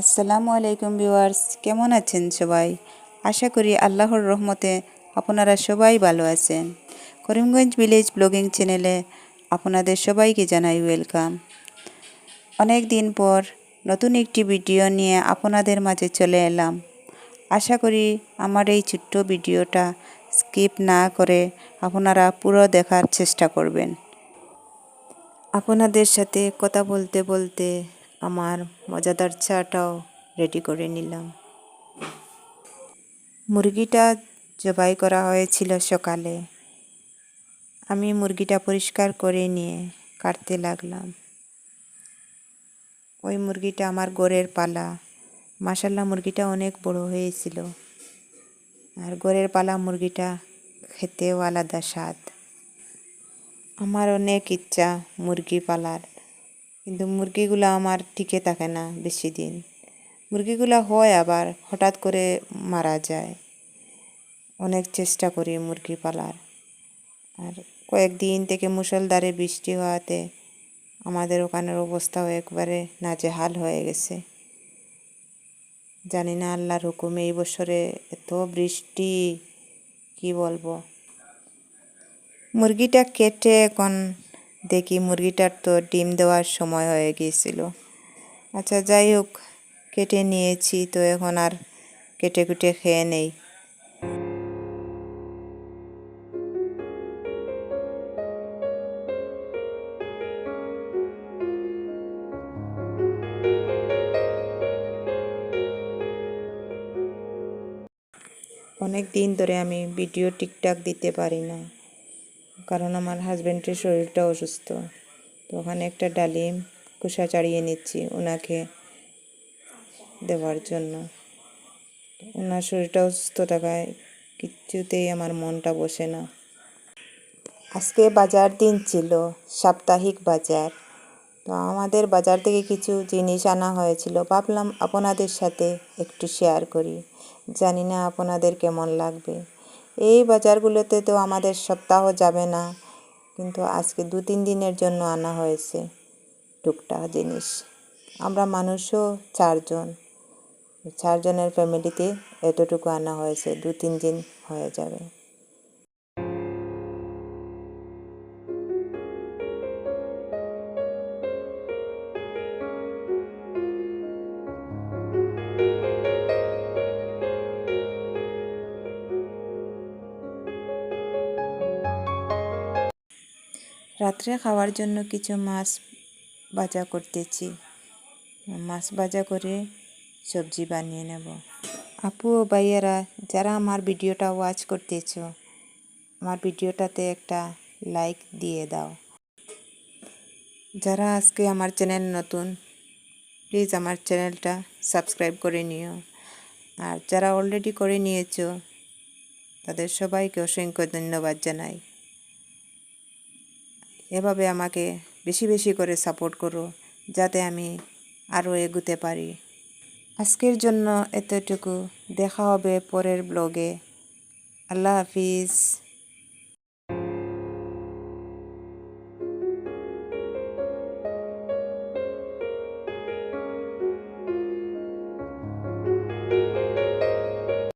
আসসালামু আলাইকুম ভিউয়ার্স, কেমন আছেন সবাই? আশা করি আল্লাহর রহমতে আপনারা সবাই ভালো আছেন। করিমগঞ্জ ভিলেজ ব্লগিং চ্যানেলে আপনাদের সবাইকে জানাই ওয়েলকাম। অনেক দিন পর নতুন একটি ভিডিও নিয়ে আপনাদের মাঝে চলে এলাম। আশা করি আমার এই ছোট্ট ভিডিওটা স্কিপ না করে আপনারা পুরো দেখার চেষ্টা করবেন। আপনাদের সাথে কথা বলতে বলতে আমার মজাদার চাটাও রেডি করে নিলাম। মুরগিটা জবাই করা হয়েছিল সকালে। আমি মুরগিটা পরিষ্কার করে নিয়ে কাটতে লাগলাম। ওই মুরগিটা আমার গড়ের পালা। মাসাল্লাহ মুরগিটা অনেক বড় হয়েছিল। আর গড়ের পালা মুরগিটা খেতেও আলাদা স্বাদ। আমার অনেক ইচ্ছা মুরগি পালার। কিন্তু মুরগিগুলো আমার টিকে থাকে না বেশি দিন। মুরগিগুলো হয় আবার, হঠাৎ করে মারা যায়। অনেক চেষ্টা করি মুরগি পালার। আর কয়েকদিন থেকে মুষলধারে বৃষ্টি হওয়াতে আমাদের ওখানের অবস্থাও একবারে নাজেহাল হয়ে গেছে। জানি না আল্লাহর হুকুমে এই বছরে এত বৃষ্টি, কি বলব? মুরগিটা কেটে এখন দেখি মুরগিটার তো ডিম দেওয়ার সময় হয়ে গিয়েছিল। আচ্ছা যাই হোক, কেটে নিয়েছি তো এখন আর কেটে কুটে খেয়ে নেই। অনেক দিন ধরে আমি ভিডিও টিকটাক দিতে পারি না। কারণ আমার হাজব্যান্ডের শরীরটা অসুস্থ। তো ওখানে একটা ডালিম কুসা চাড়িয়ে নিচ্ছি ওনাকে দেওয়ার জন্য। ওনার শরীরটা অসুস্থ থাকায় কিচ্ছুতেই আমার মনটা বসে না। আজকে বাজার দিন ছিল, সাপ্তাহিক বাজার। তো আমাদের বাজার থেকে কিছু জিনিস আনা হয়েছিল। ভাবলাম আপনাদের সাথে একটু শেয়ার করি। জানি না আপনাদের কেমন লাগবে। এই বাজারগুলোতে তো আমাদের সপ্তাহ যাবে না। কিন্তু আজকে দু তিন দিনের জন্য আনা হয়েছে টুকটাক জিনিস। আমরা মানুষও চারজন। চারজনের ফ্যামিলিতে এতটুকু আনা হয়েছে দু তিন দিন হয়ে যাবে। রাত্রে খাওয়ার জন্য কিছু মাছ ভাজা করতেছি। মাছ ভাজা করে সবজি বানিয়ে নেব। আপু ও ভাইয়েরা, যারা আমার ভিডিওটা ওয়াচ করতেছ, আমার ভিডিওটাতে একটা লাইক দিয়ে দাও। যারা আজকে আমার চ্যানেল নতুন প্লিজ আমার চ্যানেলটা সাবস্ক্রাইব করে নিও। আর যারা অলরেডি করে নিয়েছো, তাদের সবাইকে অসংখ্য ধন্যবাদ জানাই। এভাবে আমাকে বেশি বেশি করে সাপোর্ট করো, যাতে আমি আরও এগুতে পারি। আজকের জন্য এতটুকু। দেখা হবে পরের ব্লগে আল্লাহ হাফিজ।